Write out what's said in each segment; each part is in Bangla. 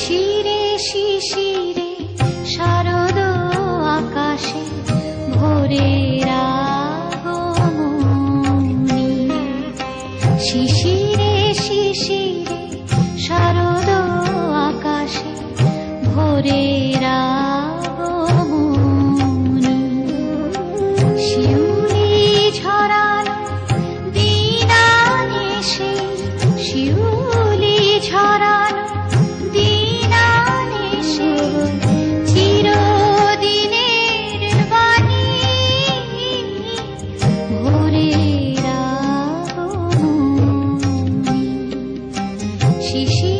शिशिरे शिशिरे শিশিরে শিশিরে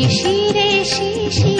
শিশিরে শিশিরে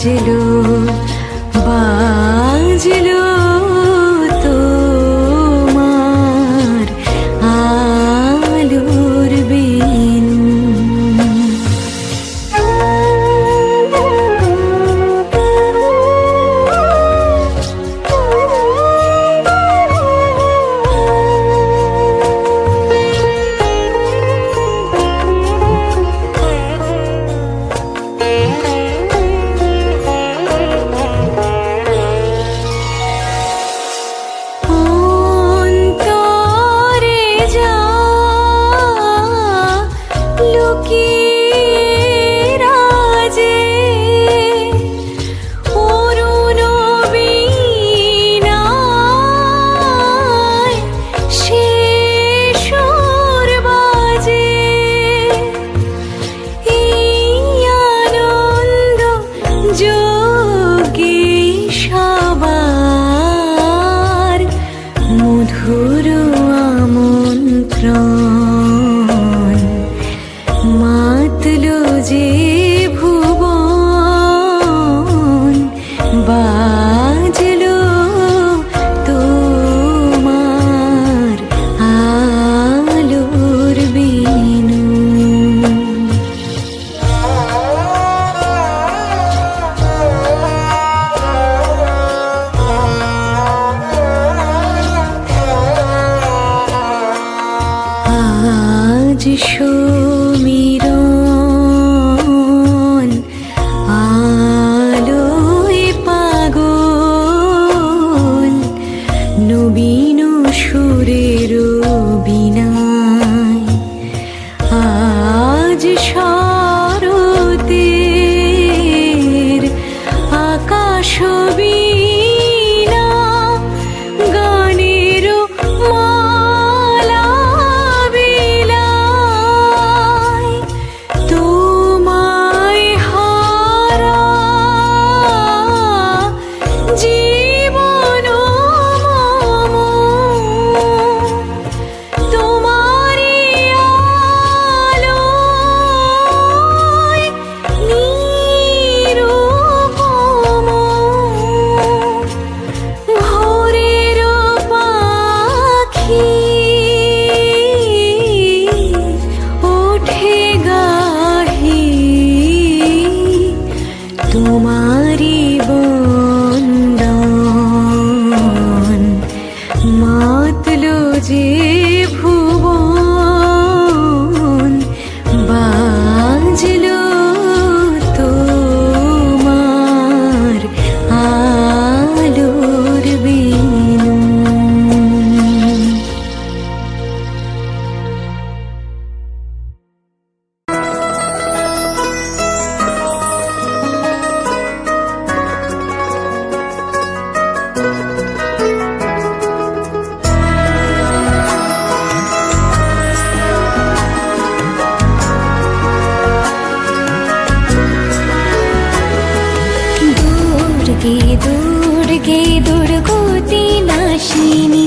বাজলো দুর্গে দুর্গতি নাশিনী?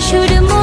should move.